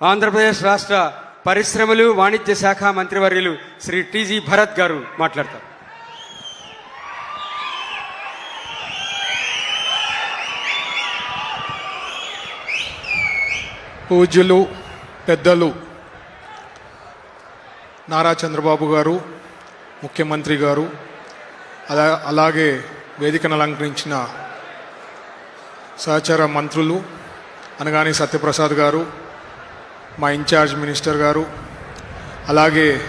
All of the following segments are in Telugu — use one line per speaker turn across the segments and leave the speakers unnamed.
ఆంధ్రప్రదేశ్ రాష్ట్ర పరిశ్రమలు వాణిజ్య శాఖ మంత్రివర్యులు శ్రీ టీజీ భరత్ గారు మాట్లాడతారు.
పూజ్యులు పెద్దలు నారా చంద్రబాబు గారు ముఖ్యమంత్రి గారు అలా అలాగే వేదికను అలంకరించిన సహచర మంత్రులు అనగాని సత్యప్రసాద్ గారు మా ఇన్ఛార్జ్ మినిస్టర్ గారు అలాగే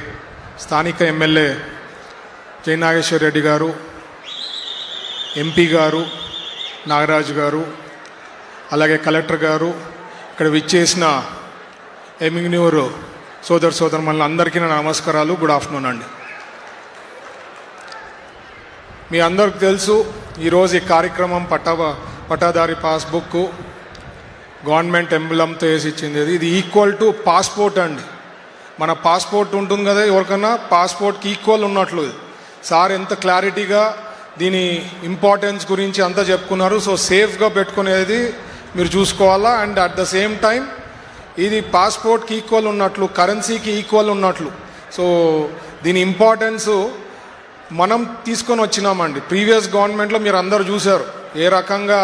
స్థానిక ఎమ్మెల్యే జయనాగేశ్వర రెడ్డి గారు ఎంపీ గారు నాగరాజు గారు అలాగే కలెక్టర్ గారు ఇక్కడ విచ్చేసిన ఎమిగ్నూరు సోదర సోదరు అందరికీ నా నమస్కారాలు. గుడ్ ఆఫ్టర్నూన్ అండి. మీ అందరికి తెలుసు ఈరోజు ఈ కార్యక్రమం పట్టా పట్టాదారి పాస్బుక్ గవర్నమెంట్ ఎంబులంతో వేసి ఇచ్చింది ఇది. ఇది ఈక్వల్ టు పాస్పోర్ట్ అండి. మన పాస్పోర్ట్ ఉంటుంది కదా ఎవరికన్నా పాస్పోర్ట్కి ఈక్వల్ ఉన్నట్లు. సార్ ఎంత క్లారిటీగా దీని ఇంపార్టెన్స్ గురించి అంతా చెప్పుకున్నారు. సో సేఫ్గా పెట్టుకునేది మీరు చూసుకోవాలా? And at the same time ఇది పాస్పోర్ట్కి ఈక్వల్ ఉన్నట్లు కరెన్సీకి ఈక్వల్ ఉన్నట్లు. సో దీని ఇంపార్టెన్స్ మనం తీసుకొని వచ్చినామండి. ప్రీవియస్ గవర్నమెంట్లో మీరు అందరు చూశారు. ఏ రకంగా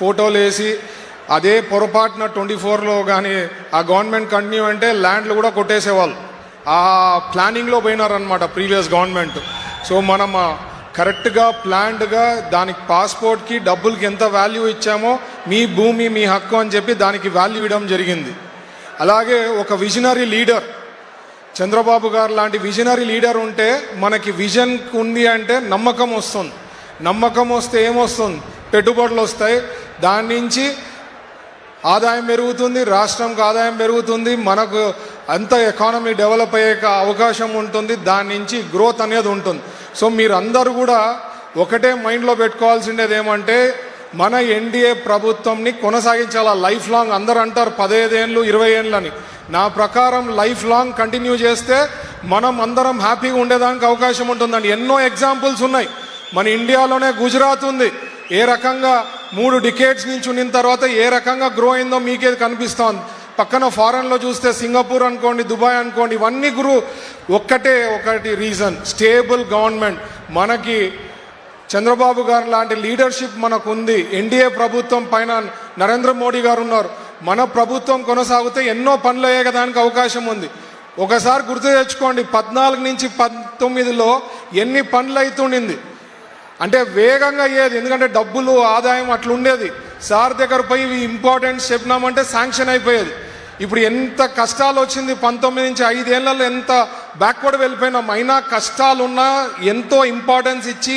ఫోటోలు వేసి అదే పొరపాటున ట్వంటీ ఫోర్లో కానీ ఆ గవర్నమెంట్ కంటిన్యూ అంటే ల్యాండ్లు కూడా కొట్టేసేవాళ్ళు. ఆ ప్లానింగ్లో పోయినారనమాట ప్రీవియస్ గవర్నమెంట్. సో మనం కరెక్ట్గా ప్లాన్డ్గా దానికి పాస్పోర్ట్కి డబ్బులకి ఎంత వాల్యూ ఇచ్చామో మీ భూమి మీ హక్కు అని చెప్పి దానికి వాల్యూ ఇవ్వడం జరిగింది. అలాగే ఒక విజనరీ లీడర్ చంద్రబాబు గారు లాంటి విజనరీ లీడర్ ఉంటే మనకి విజన్ ఉంది అంటే నమ్మకం వస్తుంది. నమ్మకం వస్తే ఏమొస్తుంది? పెట్టుబడులు వస్తాయి. దాని నుంచి ఆదాయం పెరుగుతుంది రాష్ట్రంకి ఆదాయం పెరుగుతుంది మనకు అంత ఎకానమీ డెవలప్ అయ్యే అవకాశం ఉంటుంది దాని నుంచి గ్రోత్ అనేది ఉంటుంది. సో మీరందరూ కూడా ఒకటే మైండ్లో పెట్టుకోవాల్సిండేది ఏమంటే మన ఎన్డీఏ ప్రభుత్వంని కొనసాగించాలా లైఫ్ లాంగ్ అందరు అంటారు పదహైదేళ్ళు ఇరవై ఏళ్ళని నా ప్రకారం లైఫ్ లాంగ్ కంటిన్యూ చేస్తే మనం అందరం హ్యాపీగా ఉండేదానికి అవకాశం ఉంటుందండి. ఎన్నో ఎగ్జాంపుల్స్ ఉన్నాయి. మన ఇండియాలోనే గుజరాత్ ఉంది. ఏ రకంగా మూడు డికేట్స్ నుంచి ఉన్న తర్వాత ఏ రకంగా గ్రో అయిందో మీకే కనిపిస్తోంది. పక్కన ఫారెన్లో చూస్తే సింగపూర్ అనుకోండి దుబాయ్ అనుకోండి ఇవన్నీ గురు ఒక్కటే ఒకటి రీజన్ స్టేబుల్ గవర్నమెంట్ మనకి చంద్రబాబు గారు లాంటి లీడర్షిప్ మనకు ఉంది ఎన్డీఏ ప్రభుత్వం పైన నరేంద్ర మోడీ గారు ఉన్నారు. మన ప్రభుత్వం కొనసాగితే ఎన్నో పనులు అయ్యేదానికి అవకాశం ఉంది. ఒకసారి గుర్తు తెచ్చుకోండి పద్నాలుగు నుంచి పంతొమ్మిదిలో ఎన్ని పనులు అవుతుండింది అంటే వేగంగా అయ్యేది ఎందుకంటే డబ్బులు ఆదాయం అట్లుండేది. సార్ దగ్గర పోయి ఇంపార్టెన్స్ చెప్పినామంటే శాంక్షన్ అయిపోయేది. ఇప్పుడు ఎంత కష్టాలు వచ్చింది పంతొమ్మిది నుంచి ఐదేళ్ళలో ఎంత బ్యాక్వర్డ్ వెళ్ళిపోయినాం. అయినా కష్టాలున్నా ఎంతో ఇంపార్టెన్స్ ఇచ్చి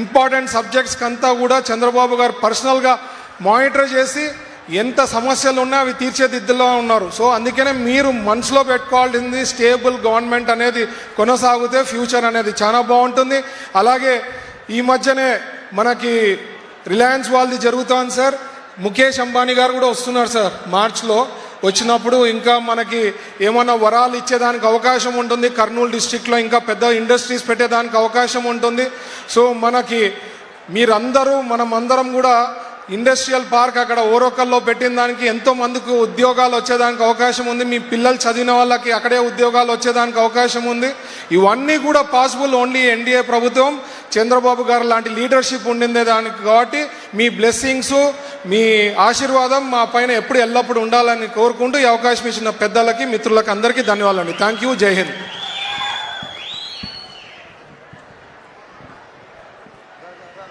ఇంపార్టెంట్ సబ్జెక్ట్స్కి అంతా కూడా చంద్రబాబు గారు పర్సనల్గా మానిటర్ చేసి ఎంత సమస్యలు ఉన్నా అవి తీర్చేదిద్దులో ఉన్నారు. సో అందుకనే మీరు మనసులో పెట్టుకోవాల్సింది స్టేబుల్ గవర్నమెంట్ అనేది కొనసాగితే ఫ్యూచర్ అనేది చాలా బాగుంటుంది. అలాగే ఈ మధ్యనే మనకి రిలయన్స్ వాళ్ళది జరుగుతోంది సార్. ముఖేష్ అంబానీ గారు కూడా వస్తున్నారు సార్ మార్చ్లో. వచ్చినప్పుడు ఇంకా మనకి ఏమన్నా వరాలు ఇచ్చేదానికి అవకాశం ఉంటుంది. కర్నూలు డిస్టిక్లో ఇంకా పెద్ద ఇండస్ట్రీస్ పెట్టేదానికి అవకాశం ఉంటుంది. సో మనకి మీరందరూ మనం అందరం కూడా ఇండస్ట్రియల్ పార్క్ అక్కడ ఓరోకల్లో పెట్టిన దానికి ఎంతో మందికి ఉద్యోగాలు వచ్చేదానికి అవకాశం ఉంది. మీ పిల్లలు చదివిన వాళ్ళకి అక్కడే ఉద్యోగాలు వచ్చేదానికి అవకాశం ఉంది. ఇవన్నీ కూడా పాసిబుల్ ఓన్లీ ఎన్డీఏ ప్రభుత్వం. చంద్రబాబు గారు లాంటి లీడర్షిప్ ఉండిందే దానికి కాబట్టి మీ బ్లెస్సింగ్స్ మీ ఆశీర్వాదం మా పైన ఎప్పుడు ఎల్లప్పుడు ఉండాలని కోరుకుంటూ ఈ అవకాశం ఇచ్చిన పెద్దలకి మిత్రులకి అందరికీ ధన్యవాదాలు థ్యాంక్ యూ జై హింద్